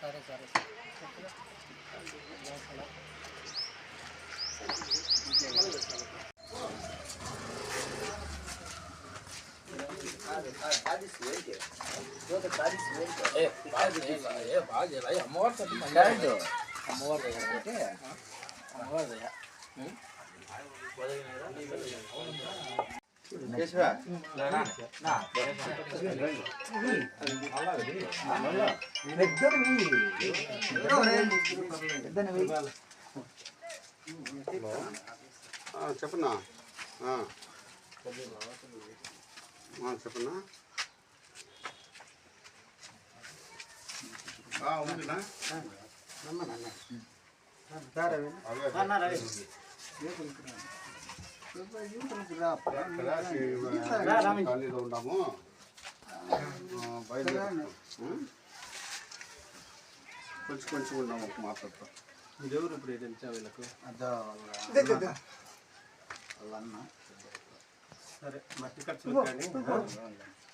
సరే సరే ఏ బాగా దగ్గర పెట్టి, దగ్గర. చెప్పనా చెప్పన్నా చెప్పన్నా ఉందినా ఖాళీలో ఉన్నాము ఆ, కొంచెం కొంచెం ఉన్నాము ఒక మాట్లాడతాం మీరెవరు ఇప్పుడు ఏదంటే వీళ్ళకు సరే మట్టి ఖర్చులు కానీ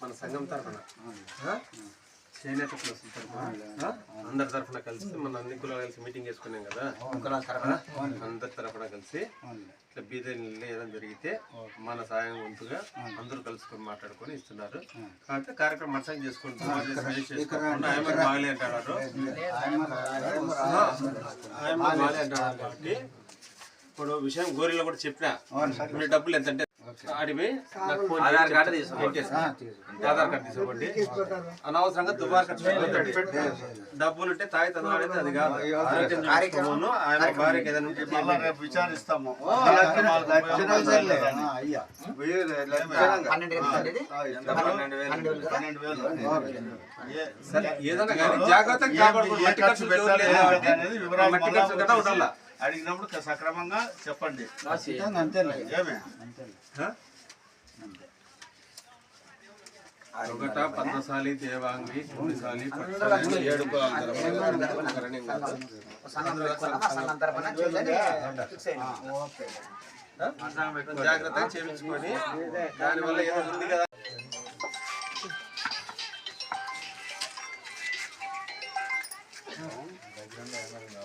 మన సంఘం తరఫున. చేనేత ప్లస్ తరఫున? అందరి తరఫున కలిసి మన అన్ని కులాలు కలిసి మీటింగ్ చేసుకున్నాం కదా? అందరి తరఫున కలిసి ఇట్లా బీద నీళ్ళు ఏదైనా జరిగితే మన సాయం వంతుగా అందరూ కలుసుకొని మాట్లాడుకొని ఇస్తున్నారు. కాబట్టి కార్యక్రమం మనసం చేసుకుంటున్నాం ఆయన బాగలే అంటారు ఆయన బాగాలే అంటాడు కాబట్టి ఇప్పుడు విషయం గోరీలో కూడా చెప్పిన. మీ డబ్బులు ఎంత అంటే అడిగి నాకు ఫోన్ ఆధార్ కార్డు తీసుకోండి. ఆధార్ కార్డు తీసుకోండి. అనవసరంగా దుబారా ఖర్చు. డబ్బులు ఉంటే అది కాదు. ఆరోగ్యం చూసుకోమను. ఆయన భార్యకి ఏదైనా ఉంటే మళ్ళా రేపు విచారిస్తాము. సరే ఏదైనా కానీ జాగ్రత్తగా మట్టి. మట్టి కదా ఉండాలా? అడిగినప్పుడు సక్రమంగా చెప్పండి? ఒకట పద్మశాలి దేవాంగి కాదు. జాగ్రత్తగా చేయించుకొని దానివల్ల ఏదో ఉంది కదా?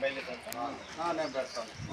मैं बैठता हूँ।